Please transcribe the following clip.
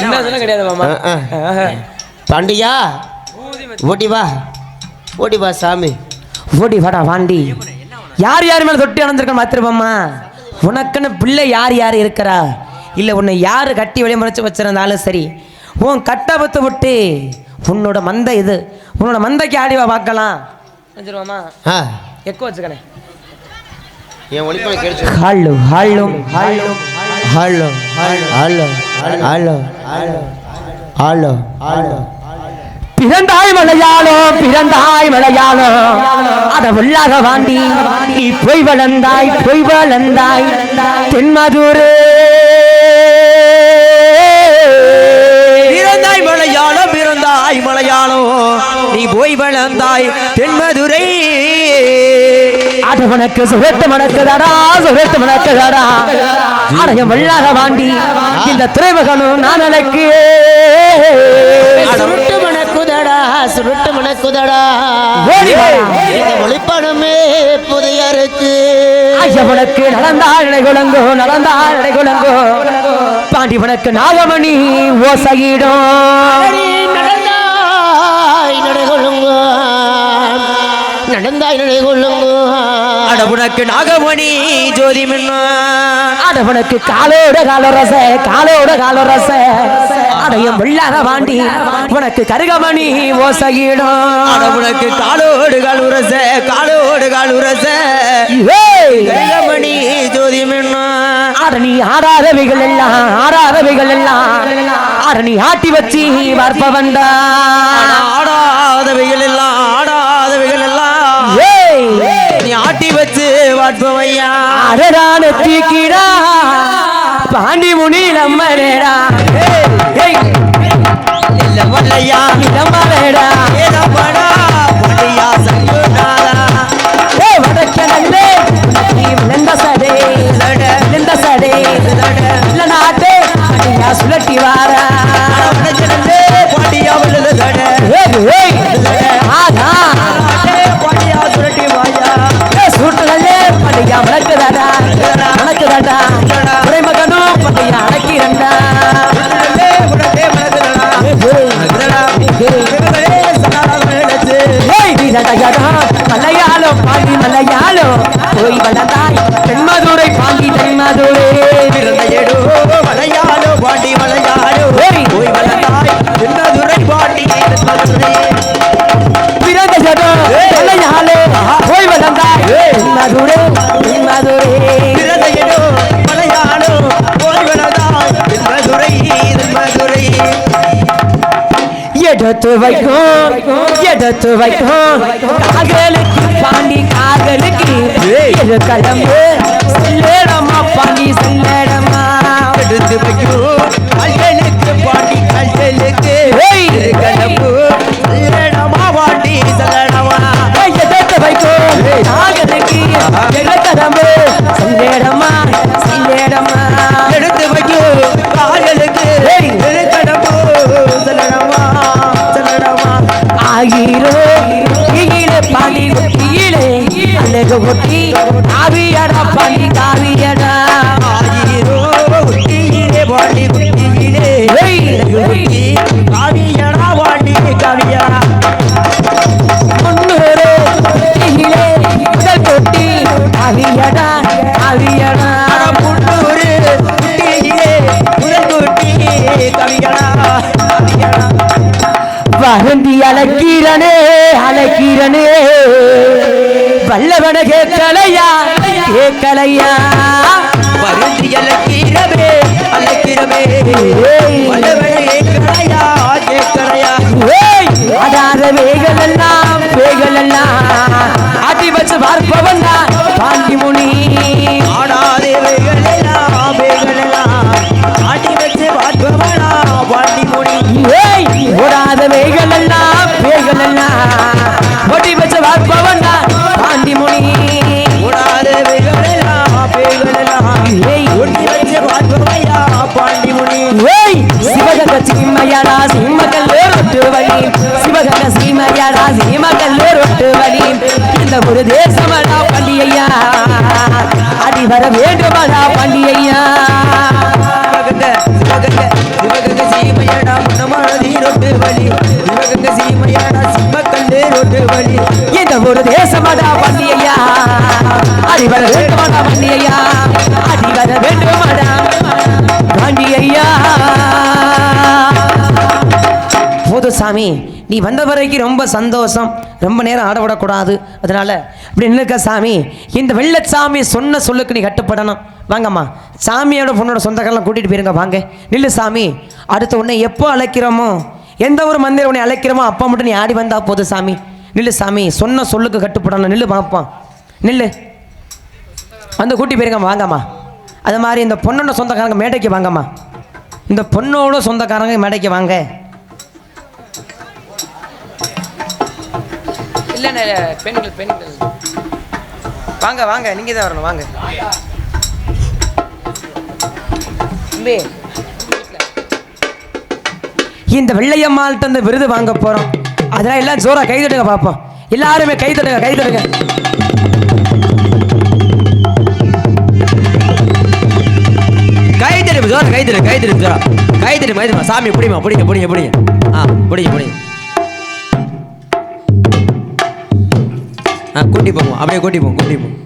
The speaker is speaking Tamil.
என்ன கிடையாது மாமா. பாண்டியா? ஓடி வா. ஓடி வா சாமி. ஓடி வாடா வாண்டி. யார் யார் மேல தொட்டி அணந்திருக்க மாத்திருப்பம்மா உனக்குன்னு பிள்ளை யார் யார் இருக்கிறா? இல்லை உன்னை யார் கட்டி வெளியே முறைச்சு வச்சிருந்தாலும் சரி உன் கட்டபத்தை விட்டு உன்னோட மந்தை இது. உன்னோட மந்தைக்கு ஆடி வா பார்க்கலாம். வச்சிருவாமா ஆ. எக்கோ வச்சுக்கணே என் ஒளிப்பனை கேட்டு ஹாலு ஹாலு ஹாலு ஹலோ. ஹலோ. ஹலோ. ஹலோ. பிறந்தாய் மலையாளோ பிறந்தாய் மலையாளோ. அத உள்ளாக வாண்டி நீ பொய் வளர்ந்தாய் பொய் வளர்ந்தாய். தென்மதுரே பிறந்தாய் மலையாளம் பிறந்தாய் மலையாளம் நீ போய் வளர்ந்தாய் தென்மதுரை அது உனக்கு சுகத்து மணக்குதாடா சுகத்து மணக்குதாடா அடையம் வெள்ளாக வாண்டி இந்த துறைமுகனும் நான் அழைக்கு. சுருட்டு மணக்குதடா சுருட்டு மணக்குதடா. ஒளிப்படமே புதிய இருக்கு ஐயா உனக்கு நடந்தாள் நடை குலங்கோ நடந்தாள் நடை குலங்கோ பாண்டி உனக்கு நாகமணி ஓசையிடும். நடந்தாய் நடைகொள்ளுங்க நடந்தாய் நடைகொள்ளுங்க அட உனக்கு நாகமணி ஜோதி மின்னா அட உனக்கு காலோட காலரச காலோட காலரச. அடையும் வெள்ளாக வாண்டி உனக்கு கருகமணி ஓசையிடும். அட உனக்கு காலோடு கால் உரச காலோடு கால் உரச ஏய்! கருகமணி ஜோதி நீ ஆடாதவைகள் எல்லாம் ஆடாதவைகள் எல்லாம். நீ ஆட்டி வச்சு பார்ப்ப வந்தா ஆடாதவைகள் எல்லாம் நீ ஆட்டி வச்சு வாட்பவையா அடடான தீக்கிடா பாண்டி முனி நம்மடா இல்ல வல்லையா நம்மடா ஏதப்படா பொடியா எடுத்து வைக்கும். எடுத்து வைக்கும். காகலுக்கு பாண்டி காகலுக்கு இரு கிளம்பு செல்லடமா பாண்டி செல்லடமா எடுத்து வைக்கும். கல்களுக்கு பாட்டி கல்களுக்கு ஆகிரோ? கீழே பாண்டி ஒட்டியிலே அழகு ஒட்டி காவியடா பாண்டி காவியடா. ஆயிரோ உட்டியிலே பாட்டி உட்டியிலே ஏய். உட்டி வேண்டி அழைக்கிறனே அழைக்கிறனே வல்லவன கேட்கலையா? கேட்கலையா? மரியாதா சீமகல்லூர் ரொட்டு வழி இந்த ஒரு தேசமடா பண்டிகையா அடி வர வேண்டுமடா பண்டிகையா சிவகங்க சிவகங்க சிவகங்க சீமையாடா மனமானதி ரொட்டு வழி சிவகங்க சீமையாடா சிம்மக்கல்லு ரொட்டு வழி இந்த ஒரு தேசமடா பண்டிகையா அடி வர வேண்டுமடா பண்டிகையா அடி வர வேண்டுமடா பண்டிகையா போதும் சாமி. நீ வந்த வரைக்கும் ரொம்ப சந்தோஷம். ரொம்ப நேரம் ஆட விடக்கூடாது அதனால அப்படி நிற்க சாமி. இந்த வெள்ளச்சாமி சொன்ன சொல்லுக்கு நீ கட்டுப்படணும். வாங்கம்மா. சாமியோட பொண்ணோட சொந்தக்காரெலாம் கூட்டிகிட்டு போயிருங்க வாங்க. நில்லு சாமி. அடுத்த உடனே எப்போ அழைக்கிறோமோ எந்த ஒரு மந்திரம் உன்னை அழைக்கிறோமோ அப்பா மட்டும் நீ ஆடி வந்தால் போதும் சாமி. நில்லு சாமி. சொன்ன சொல்லுக்கு கட்டுப்படணும். நில்லு பார்ப்போம் நில்லு. வந்து கூட்டி போயிருங்க வாங்கம்மா. அது மாதிரி இந்த பொண்ணோட சொந்தக்காரங்க மேடைக்கு வாங்கம்மா. இந்த பொண்ணோட சொந்தக்காரங்க மேடைக்கு வாங்க. இல்லை பெண்கள் பெண்கள். வாங்க வாங்க. நீங்கள் தான் வரணும். வாங்க. இந்த வெள்ளையம்மாள் அந்த விருது வாங்க போகிறோம் அதெல்லாம் எல்லாம் ஜோரா கை தட்டுங்க பார்ப்போம் எல்லாருமே கை தட்டுங்க கை தட்டுங்க. கை தட்டு ஜோர கை தட்டு கை தட்டு ஜோரா. கை தட்டு சாமி பிடிமா பிடிங்க பிடிங்க பிடிங்க. ஆ பிடிங்க பிடிங்க. கூட்டி போவோம் அப்படியே கூட்டி போவோம் கூட்டி போவோம்